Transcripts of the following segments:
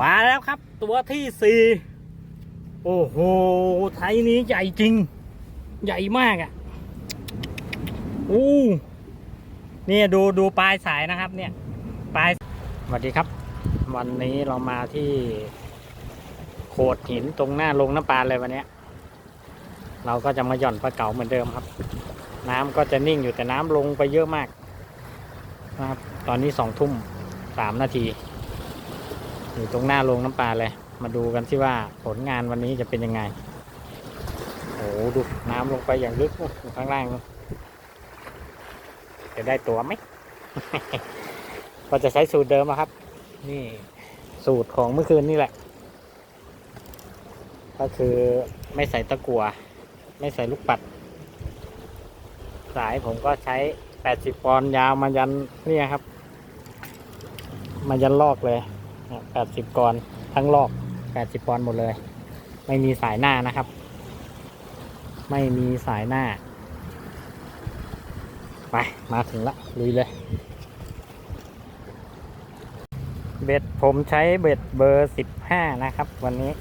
มาแล้วครับ ตัวที่สี่โอ้โห ไทยนี้ใหญ่จริง ใหญ่มากอะ่ะอู้เนี่ยดูดูปลายสายนะครับ เนี่ย ปลายสวัสดีครับ วันนี้เรามาที่โขดหินตรงหน้าลงน้ำปลาเลยวันนี้เราก็จะมาหย่อนปลาเก๋าเหมือนเดิมครับ น้ำก็จะนิ่งอยู่แต่น้ำลงไปเยอะมากนะครับ ตอนนี้สองทุ่มสามนาที อยู่ตรงหน้าโรงน้ำปลาเลย มาดูกันที่ว่าผลงานวันนี้จะเป็นยังไงโอ้โหดูน้ำลงไปอย่างลึกข้างล่าง จะได้ตัวไหมก็จะใช้สูตรเดิมอะครับ นี่สูตรของเมื่อคืนนี่แหละ ก็คือไม่ใส่ตะกั่วไม่ใส่ลูกปัด สายผมก็ใช้80ปอนด์ยาวมายันนี่ครับ มายันลอกเลย แปดสิบกรทั้งลอกแปดสิบปอนด์หมดเลย ไม่มีสายหน้านะครับ ไม่มีสายหน้า ไป มาถึงละ ลุยเลย เบ็ดผมใช้เบ็ดเบอร์สิบห้านะครับ วันนี้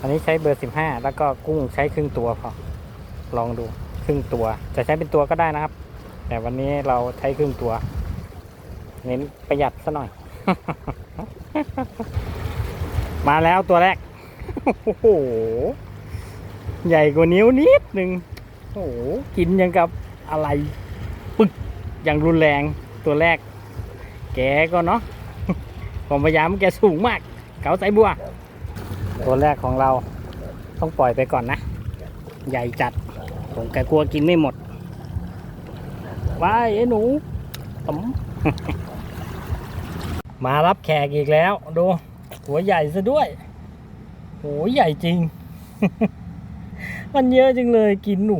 วันนี้ใช้เบอร์สิบห้าแล้วก็กุ้งใช้ครึ่งตัวพอ ลองดูครึ่งตัว จะใช้เป็นตัวก็ได้นะครับ แต่วันนี้เราใช้ครึ่งตัว เน้นประหยัดซะหน่อย มาแล้วตัวแรก โอ้โห ใหญ่กว่านิ้วนิดหนึ่งโอ้โห กินยังกับอะไร ปึกอย่างรุนแรงตัวแรก แกก็เนาะผมพยายามแกสูงมาก เก๋าใส่บัว ตัวแรกของเราต้องปล่อยไปก่อนนะ ใหญ่จัด ผมแกกลัวกินไม่หมดว้ายไอ้หนูต๋ม มารับแขกอีกแล้ว ดู หัวใหญ่ซะด้วยโหใหญ่จริง มันเยอะจังเลยกินหนู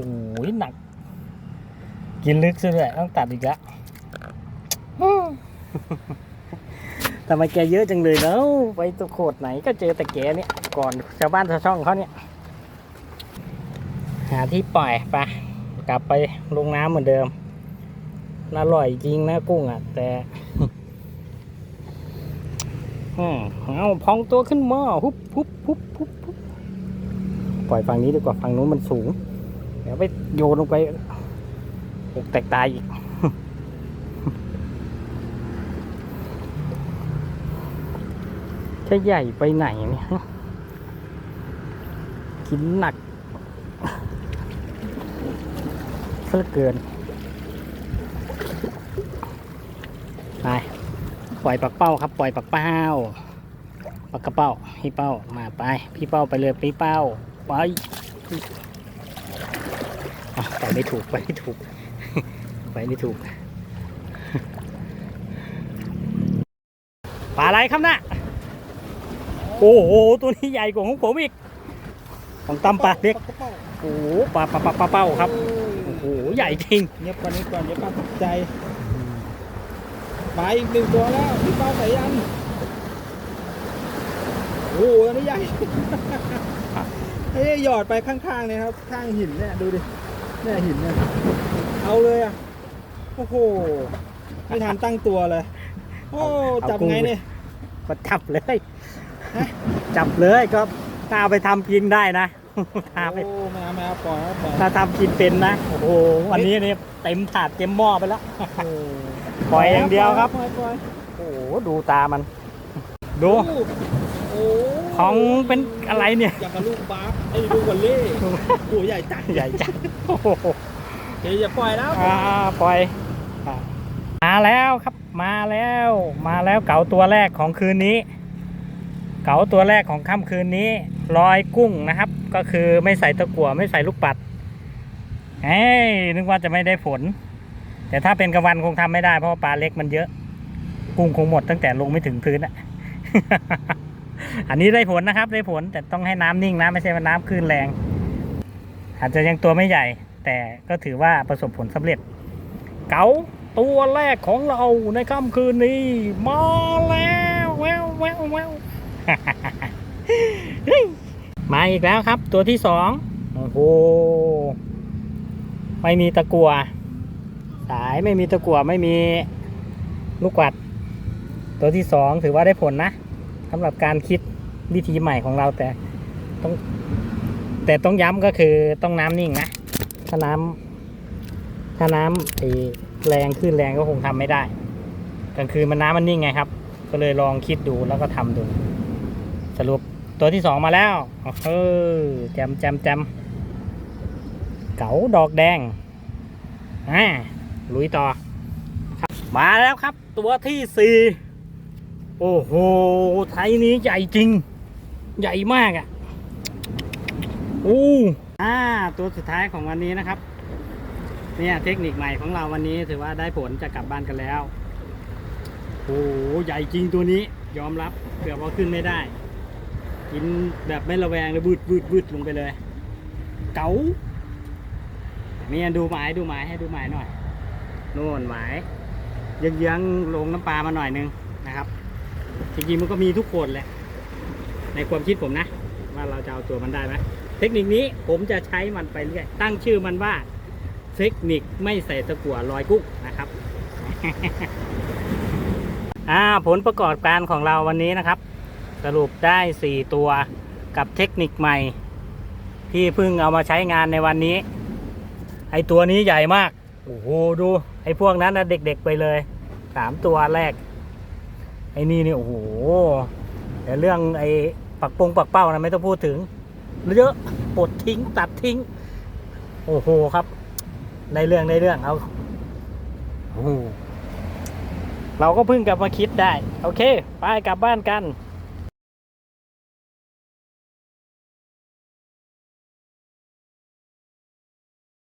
หนัก กินลึกซะด้วยต้องตัดอีกแล้วอืมทำไมแกเยอะจังเลยเนาะไปตัวโขดไหนก็เจอแต่แกเนี่ย ก่อนชาวบ้านชาวช่องเขาเนี่ย หาที่ปล่อยไปกลับไปลงน้ำเหมือนเดิมน่าอร่อยจริงนะกุ้งอะ แต่ เอาพองตัวขึ้นมาฮุบฮุบฮุบฮุบฮุบปล่อยฝั่งนี้ดีกว่าฝั่งนู้นมันสูง เดี๋ยวไปโยนลงไปอกแตกตายอีกจะใหญ่ไปไหนเนี่ยกินหนักเหลือเกิน ไป ปล่อยปักเป้าครับ ปล่อยปักเป้าปักกระเป้าพี่เป้ามาไป พี่เป้าไปเลยพี่เป้าไปอะไปไม่ถูกไปไม่ถูกไปไม่ถูกปลาอะไรครับนะ่ะโอ้โหตัวนี้ใหญ่กว่าของผมอีกของตำปลาเล็กโอ้โหปลาปลาปลาเป้าครับโอ้โหใหญ่จริงเงียบกว่านี้ก่อนเดี๋ยวป้าตกใจ มาอีกหนึ่งตัวแล้วพี่เป้าใส่ยันโอ้โหอันนี้ใหญ่เอ้ยหยอดไปข้างๆเนี่ยครับ ข้างหินเนี่ยดูดิเนี่ยหินเนี่ยเอาเลยอะโอ้โหไม่ทันตั้งตัวเลย โอ้เอาจับกุ้งไงเนี่ยก็จับเลยฮะจับเลยก็ถ้าเอาไปทำกินได้นะถ้าไปโอ้ไม่เอาไม่เอาปล่อยครับปล่อยถ้าทำกินเป็นนะ โอ้โห วันนี้นี่เต็มถาดเต็มหม้อไปแล้วโอ้โห ปล่อยอย่างเดียวครับ ปล่อยปล่อยโอ้โหดูตามัน ดูโอ้โหของเป็นอะไรเนี่ย อย่างกับลูกบาสไอ้ลูกวอลเล่โอ้โหใหญ่จัดใหญ่จังโอ้โหเดี๋ยวอย่าปล่อยแล้วอ่าปล่อยอะมาแล้วครับมาแล้ว มาแล้วเก๋าตัวแรกของคืนนี้ เก๋าตัวแรกของค่ำคืนนี้ลอยกุ้งนะครับ ก็คือไม่ใส่ตะกั่วไม่ใส่ลูกปัดเอ้ยนึกว่าจะไม่ได้ผล แต่ถ้าเป็นกลางวันคงทำไม่ได้เพราะปลาเล็กมันเยอะ กุ้งคงหมดตั้งแต่ลงไม่ถึงพื้นอะอันนี้ได้ผลนะครับ ได้ผลแต่ต้องให้น้ำนิ่งนะไม่ใช่ว่าน้ำคลื่นแรง อาจจะยังตัวไม่ใหญ่ แต่ก็ถือว่าประสบผลสำเร็จ เก๋าตัวแรกของเราในค่ำคืนนี้ มาแล้วแววแววแววมาอีกแล้วครับ ตัวที่สองโอ้โหไม่มีตะกัว สายไม่มีตะกัวไม่มีลูกกวัด ตัวที่สองถือว่าได้ผลนะสำหรับการคิดวิธีใหม่ของเราแต่ต้องแต่ต้องย้ำก็คือต้องน้ำนิ่งนะ ถ้าน้ำถ้าน้ำแรงขึ้นแรงก็คงทำไม่ได้กลางคืนมันน้ำมันนิ่งไงครับ ก็เลยลองคิดดูแล้วก็ทำดู สรุปตัวที่สองมาแล้วเออแจมแจมแจมเก๋าดอกแดงอ่า ลุยต่อมาแล้วครับ ตัวที่สี่โอ้โห ไทยนี้ใหญ่จริง ใหญ่มากอะ่ะอู้อ่าตัวสุดท้ายของวันนี้นะครับ เนี่ยเทคนิคใหม่ของเราวันนี้ถือว่าได้ผลจะกลับบ้านกันแล้วโอ้โหใหญ่จริงตัวนี้ ยอมรับเกือบว่าขึ้นไม่ได้ กินแบบไม่ระแวงเลยบืดบืดบืดลงไปเลย เก๋าเนี่ยดูหมายดูหมายให้ดูหมายหน่อย น่นหมายยังยังๆลงน้ำปลามาหน่อยนึงนะครับ จริงๆมันก็มีทุกคนแหละในความคิดผมนะ ว่าเราจะเอาตัวมันได้ไหมเทคนิคนี้ผมจะใช้มันไปเรื่อยตั้งชื่อมันว่า เทคนิคไม่ใส่ตะกั่วลอยกุ้งนะครับอ่าผลประกอบการของเราวันนี้นะครับ สรุปได้ 4 ตัวกับเทคนิคใหม่ ที่เพิ่งเอามาใช้งานในวันนี้ ไอตัวนี้ใหญ่มาก โอ้โห ดู ไอพวกนั้นนะเด็กๆไปเลยสามตัวแรก ไอนี่เนี่ยโอ้โหแต่เรื่องไอปักปงปักเป้านะไม่ต้องพูดถึงเยอะปลดทิ้งตัดทิ้ง โอ้โหครับในเรื่องในเรื่องเอาเราก็เพิ่งกลับมาคิดได้ โอเค ไปกลับบ้านกัน